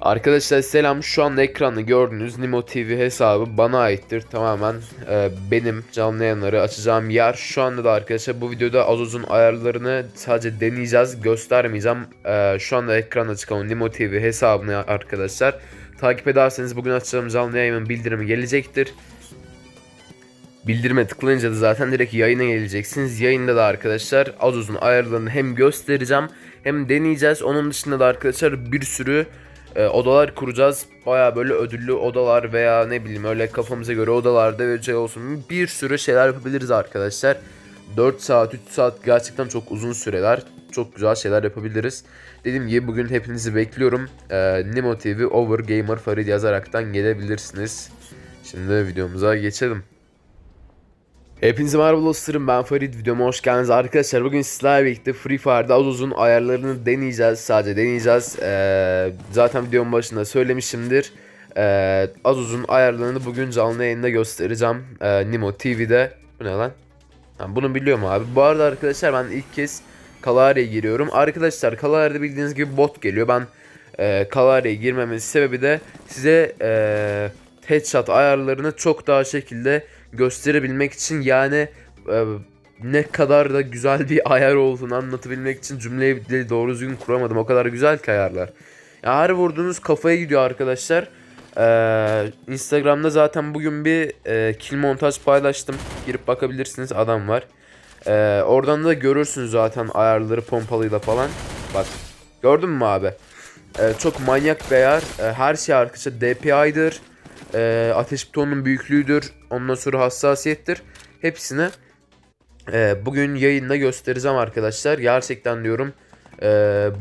Arkadaşlar selam. Şu anda ekranda gördüğünüz Nimo TV hesabı bana aittir. Tamamen e, benim canlı yayınları açacağım yer. Şu anda da arkadaşlar bu videoda Azoz'un ayarlarını sadece deneyeceğiz. Göstermeyeceğim. E, şu anda ekranda çıkan Nimo TV hesabını arkadaşlar takip ederseniz bugün açacağım canlı yayının bildirimi gelecektir. Bildirime tıklayınca da zaten direkt yayına geleceksiniz. Yayında da arkadaşlar Azuz'un ayarlarını hem göstereceğim hem deneyeceğiz. Onun dışında da arkadaşlar bir sürü e, odalar kuracağız. Baya böyle ödüllü odalar veya ne bileyim öyle kafamıza göre odalarda ve şey olsun. Bir sürü şeyler yapabiliriz arkadaşlar. 4 saat 3 saat gerçekten çok uzun süreler. Çok güzel şeyler yapabiliriz. Dediğim gibi bugün hepinizi bekliyorum. E, Nimo TV Over Gamer Farid yazaraktan gelebilirsiniz. Şimdi videomuza geçelim. Hepinize merhaba dostlarım ben Farid. Videoma hoş geldiniz. Arkadaşlar bugün sizlerle birlikte Free Fire'da az uzun ayarlarını deneyeceğiz sadece deneyeceğiz. Ee, zaten videonun başında söylemişimdir. Ee, az uzun ayarlarını bugün canlı yayında göstereceğim. Ee, Nimo TV'de bu ne lan? Ha, bunu biliyorum abi. Bu arada arkadaşlar ben ilk kez Kalari'ye giriyorum. Arkadaşlar Kalari'de bildiğiniz gibi bot geliyor. Ben e, Kalari'ye girmemin sebebi de size e, headshot ayarlarını çok daha şekilde gösterebilmek için yani e, ne kadar da güzel bir ayar olduğunu anlatabilmek için cümleyi doğru düzgün kuramadım. O kadar güzel ki ayarlar. Ya her vurduğunuz kafaya gidiyor arkadaşlar. Ee, Instagram'da zaten bugün bir e, kill montaj paylaştım. Girip bakabilirsiniz adam var. Ee, oradan da görürsünüz zaten ayarları pompalıyla falan. Bak gördün mü abi? Ee, çok manyak bir ayar. Ee, her şey arkadaşlar DPI'dir e, ateş butonunun büyüklüğüdür, ondan sonra hassasiyettir. Hepsini e, bugün yayında göstereceğim arkadaşlar. Gerçekten diyorum e,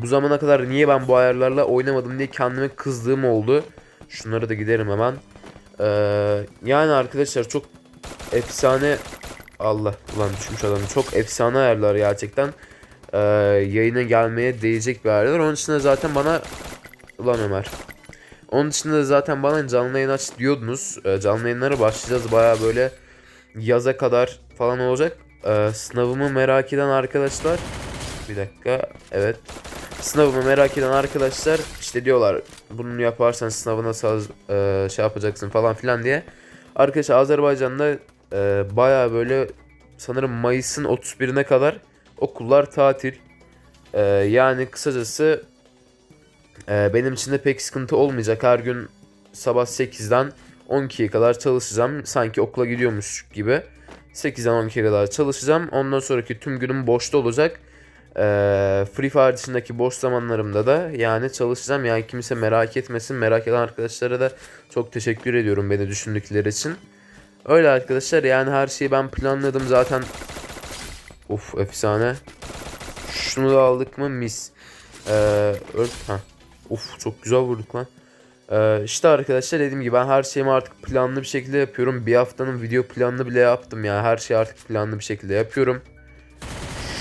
bu zamana kadar niye ben bu ayarlarla oynamadım diye kendime kızdığım oldu. Şunları da giderim hemen. E, yani arkadaşlar çok efsane Allah ulan düşmüş adam. Çok efsane ayarlar gerçekten. E, yayına gelmeye değecek bir ayarlar. Onun için de zaten bana ulan Ömer. Onun dışında da zaten bana canlı yayın aç diyordunuz. E, canlı yayınlara başlayacağız. Baya böyle yaza kadar falan olacak. E, sınavımı merak eden arkadaşlar. Bir dakika. Evet. Sınavımı merak eden arkadaşlar işte diyorlar bunu yaparsan sınavına saz, e, şey yapacaksın falan filan diye. Arkadaşlar Azerbaycan'da e, baya böyle sanırım Mayıs'ın 31'ine kadar okullar tatil. E, yani kısacası ee, benim için de pek sıkıntı olmayacak. Her gün sabah 8'den 12'ye kadar çalışacağım. Sanki okula gidiyormuş gibi. 8'den 12'ye kadar çalışacağım. Ondan sonraki tüm günüm boşta olacak. Ee, Free Fire dışındaki boş zamanlarımda da yani çalışacağım. Yani kimse merak etmesin. Merak eden arkadaşlara da çok teşekkür ediyorum beni düşündükleri için. Öyle arkadaşlar yani her şeyi ben planladım zaten. Of efsane. Şunu da aldık mı mis. Ee, öl ha. Uf çok güzel vurduk lan. Ee, işte arkadaşlar dediğim gibi ben her şeyimi artık planlı bir şekilde yapıyorum. Bir haftanın video planını bile yaptım ya. Her şeyi artık planlı bir şekilde yapıyorum.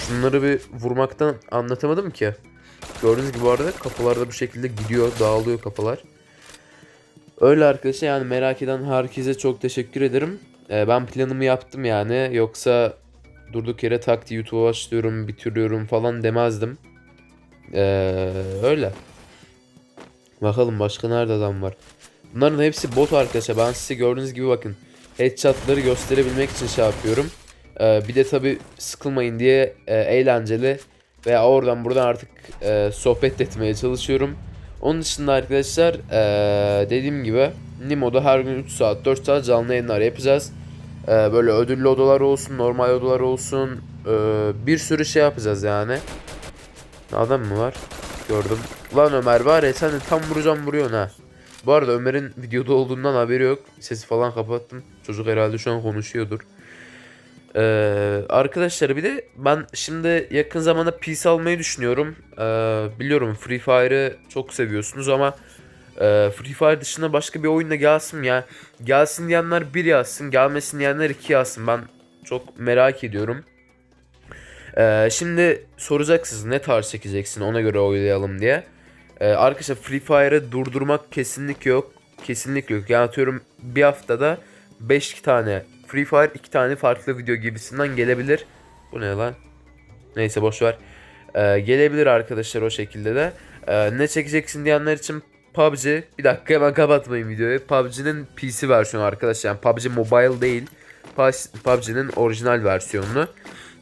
Şunları bir vurmaktan anlatamadım ki. Gördüğünüz gibi bu arada kafalarda bu şekilde gidiyor, dağılıyor kafalar. Öyle arkadaşlar yani merak eden herkese çok teşekkür ederim. Ee, ben planımı yaptım yani. Yoksa durduk yere takti YouTube'a başlıyorum, bitiriyorum falan demezdim. Ee, öyle. Bakalım başka nerede adam var. Bunların hepsi bot arkadaşlar. Ben size gördüğünüz gibi bakın. Headshot'ları gösterebilmek için şey yapıyorum. Ee, bir de tabi sıkılmayın diye e, eğlenceli veya oradan buradan artık e, sohbet etmeye çalışıyorum. Onun dışında arkadaşlar e, dediğim gibi Nimo'da her gün 3 saat 4 saat canlı yayınlar yapacağız. E, böyle ödüllü odalar olsun, normal odalar olsun. E, bir sürü şey yapacağız yani. Adam mı var? Gördüm. Lan Ömer var ya sen de tam vuracağım vuruyorsun ha. Bu arada Ömer'in videoda olduğundan haberi yok. Sesi falan kapattım. Çocuk herhalde şu an konuşuyordur. Ee, arkadaşlar bir de ben şimdi yakın zamanda PC almayı düşünüyorum. Ee, biliyorum Free Fire'ı çok seviyorsunuz ama e, Free Fire dışında başka bir oyunda gelsin ya. Gelsin diyenler bir yazsın, gelmesin diyenler iki yazsın. Ben çok merak ediyorum. Ee, şimdi soracaksınız ne tarz çekeceksin ona göre oylayalım diye. Ee, arkadaşlar Free Fire'ı durdurmak kesinlikle yok. Kesinlikle yok. Yani atıyorum bir haftada 5 tane Free Fire 2 tane farklı video gibisinden gelebilir. Bu ne lan? Neyse boş ver. Ee, gelebilir arkadaşlar o şekilde de. Ee, ne çekeceksin diyenler için PUBG bir dakika hemen kapatmayın videoyu. PUBG'nin PC versiyonu arkadaşlar. Yani PUBG Mobile değil. PUBG'nin orijinal versiyonunu.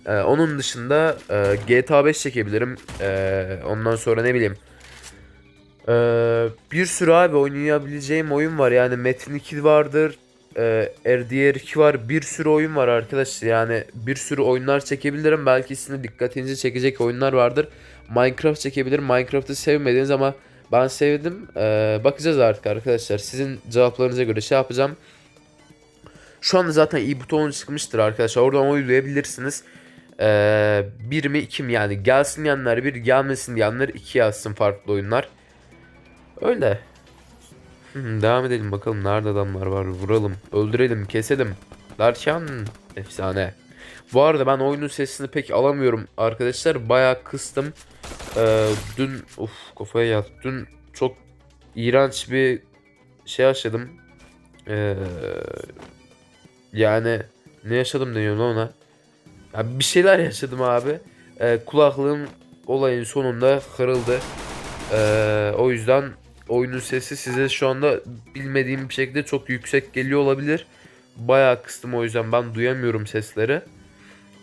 Ee, onun dışında e, GTA 5 çekebilirim. Ee, ondan sonra ne bileyim. Ee, bir sürü abi oynayabileceğim oyun var. Yani Metin 2 vardır. E, RDR 2 var. Bir sürü oyun var arkadaşlar. Yani bir sürü oyunlar çekebilirim. Belki sizin dikkatinizi çekecek oyunlar vardır. Minecraft çekebilirim. Minecraft'ı sevmediniz ama ben sevdim. Ee, bakacağız artık arkadaşlar. Sizin cevaplarınıza göre şey yapacağım. Şu anda zaten i butonu çıkmıştır arkadaşlar. Oradan oylayabilirsiniz. Ee, bir mi iki mi yani gelsin diyenler bir gelmesin diyenler iki yazsın farklı oyunlar. Öyle. Hı, Devam edelim bakalım nerede adamlar var vuralım öldürelim keselim derken efsane. Bu arada ben oyunun sesini pek alamıyorum arkadaşlar bayağı kıstım. Ee, dün of kafaya yat dün çok iğrenç bir şey yaşadım. Ee, yani ne yaşadım deniyorum ona. Ya bir şeyler yaşadım abi. Ee, kulaklığım olayın sonunda kırıldı. Ee, o yüzden oyunun sesi size şu anda bilmediğim bir şekilde çok yüksek geliyor olabilir. Bayağı kıstım o yüzden ben duyamıyorum sesleri.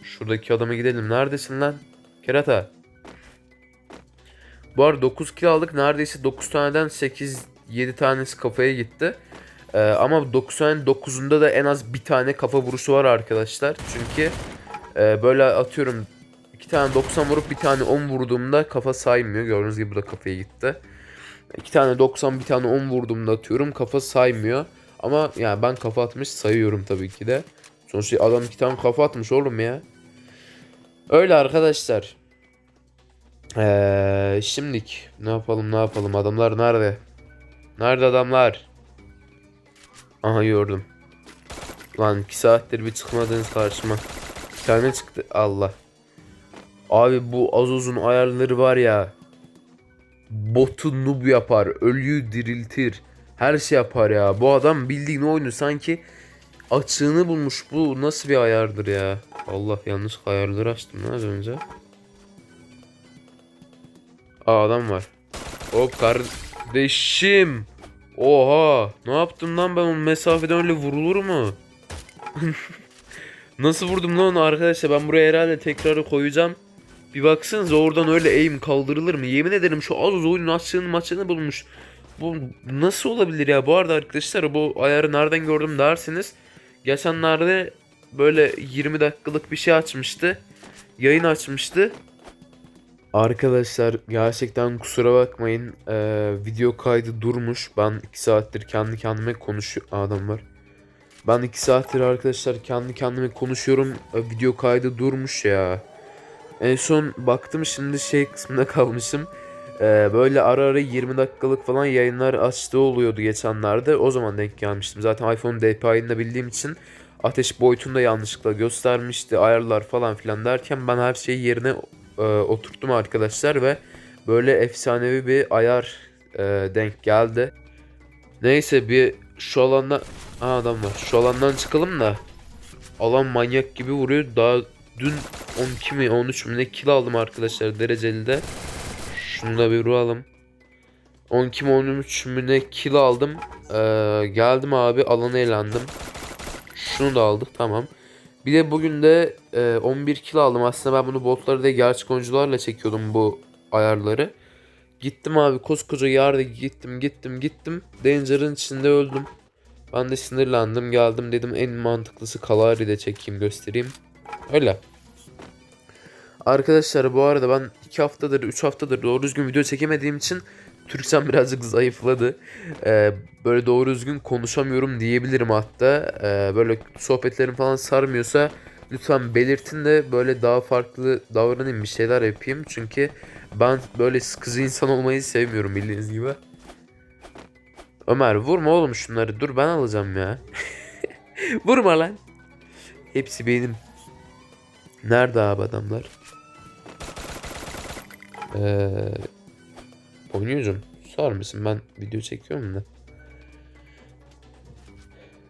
Şuradaki adama gidelim. Neredesin lan? Kerata. Bu arada 9 kill aldık. Neredeyse 9 taneden 8 7 tanesi kafaya gitti. Ee, ama 9 tane 9'unda da en az bir tane kafa vuruşu var arkadaşlar. Çünkü e, böyle atıyorum 2 tane 90 vurup bir tane 10 vurduğumda kafa saymıyor. Gördüğünüz gibi burada kafaya gitti. 2 tane 90 bir tane 10 vurduğumda atıyorum kafa saymıyor. Ama yani ben kafa atmış sayıyorum tabii ki de. Sonuçta adam iki tane kafa atmış oğlum ya. Öyle arkadaşlar. Ee, şimdilik ne yapalım ne yapalım adamlar nerede? Nerede adamlar? Aha gördüm. Lan 2 saattir bir çıkmadınız karşıma. Bir tane çıktı Allah. Abi bu Azoz'un ayarları var ya. Botu noob yapar. Ölüyü diriltir. Her şey yapar ya. Bu adam bildiğin oyunu sanki açığını bulmuş. Bu nasıl bir ayardır ya? Allah yanlış ayarları açtım az önce. Aa adam var. O kardeşim. Oha. Ne yaptım lan ben o mesafeden öyle vurulur mu? Nasıl vurdum lan arkadaşlar ben buraya herhalde tekrarı koyacağım. Bir baksanıza oradan öyle aim kaldırılır mı? Yemin ederim şu az oyunun açığını maçını bulmuş. Bu nasıl olabilir ya? Bu arada arkadaşlar bu ayarı nereden gördüm dersiniz. Geçenlerde böyle 20 dakikalık bir şey açmıştı. Yayın açmıştı. Arkadaşlar gerçekten kusura bakmayın. Ee, video kaydı durmuş. Ben 2 saattir kendi kendime konuşuyor adam var. Ben 2 saattir arkadaşlar kendi kendime konuşuyorum. Ee, video kaydı durmuş ya. En son baktım şimdi şey kısmında kalmışım. Ee, böyle ara ara 20 dakikalık falan yayınlar açtığı oluyordu geçenlerde. O zaman denk gelmiştim. Zaten iPhone DPI'ını da bildiğim için ateş boyutunu da yanlışlıkla göstermişti. Ayarlar falan filan derken ben her şeyi yerine e, oturttum arkadaşlar ve böyle efsanevi bir ayar e, denk geldi. Neyse bir şu alandan Aa, adam var. Şu alandan çıkalım da alan manyak gibi vuruyor. Daha dün 12 mi 13 mi ne kill aldım arkadaşlar dereceli de. Şunu da bir vuralım. 12 mi 13 mü ne kill aldım. Ee, geldim abi alana eğlendim. Şunu da aldık tamam. Bir de bugün de e, 11 kill aldım. Aslında ben bunu botları da gerçek oyuncularla çekiyordum bu ayarları. Gittim abi koskoca yerde gittim gittim gittim. Danger'ın içinde öldüm. Ben de sinirlendim geldim dedim en mantıklısı Kalari'de çekeyim göstereyim. Öyle. Arkadaşlar bu arada ben 2 haftadır 3 haftadır doğru düzgün video çekemediğim için Türkçem birazcık zayıfladı. Ee, böyle doğru düzgün konuşamıyorum diyebilirim hatta. Ee, böyle sohbetlerim falan sarmıyorsa lütfen belirtin de böyle daha farklı davranayım bir şeyler yapayım. Çünkü ben böyle sıkıcı insan olmayı sevmiyorum bildiğiniz gibi. Ömer vurma oğlum şunları dur ben alacağım ya. vurma lan. Hepsi benim. Nerede abi adamlar? Ee, oynuyorcum. Sor musun? Ben video çekiyorum da.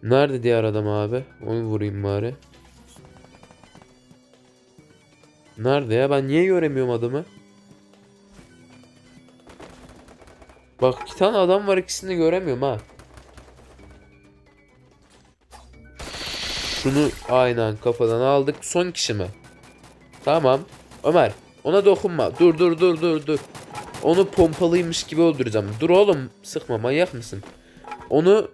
Nerede diğer adam abi? Onu vurayım bari. Nerede ya? Ben niye göremiyorum adamı? Bak iki tane adam var ikisini göremiyorum ha. Şunu aynen kafadan aldık. Son kişi mi? Tamam. Ömer ona dokunma. Dur dur dur dur dur. Onu pompalıymış gibi öldüreceğim. Dur oğlum sıkma manyak mısın? Onu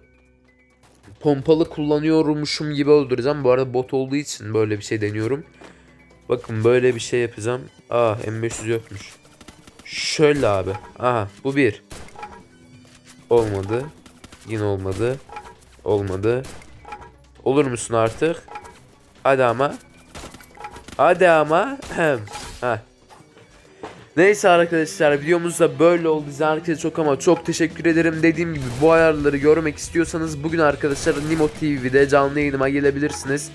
pompalı kullanıyormuşum gibi öldüreceğim. Bu arada bot olduğu için böyle bir şey deniyorum. Bakın böyle bir şey yapacağım. Aa M500 yokmuş. Şöyle abi. Aha bu bir. Olmadı. Yine olmadı. Olmadı. Olur musun artık? Hadi ama. Hadi ama. Ha. Neyse arkadaşlar videomuz da böyle oldu. Size herkese çok ama çok teşekkür ederim. Dediğim gibi bu ayarları görmek istiyorsanız bugün arkadaşlar Nimo TV'de canlı yayınıma gelebilirsiniz.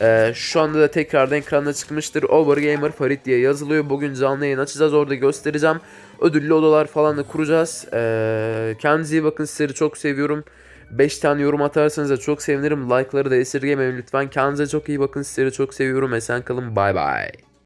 Ee, şu anda da tekrardan ekranda çıkmıştır. Overgamer Farid diye yazılıyor. Bugün canlı yayın açacağız. Orada göstereceğim. Ödüllü odalar falan da kuracağız. Ee, kendinize iyi bakın. Sizleri çok seviyorum. 5 tane yorum atarsanız da çok sevinirim. Like'ları da esirgemeyin lütfen. Kendinize çok iyi bakın. Sizleri çok seviyorum. Esen kalın. Bay bay.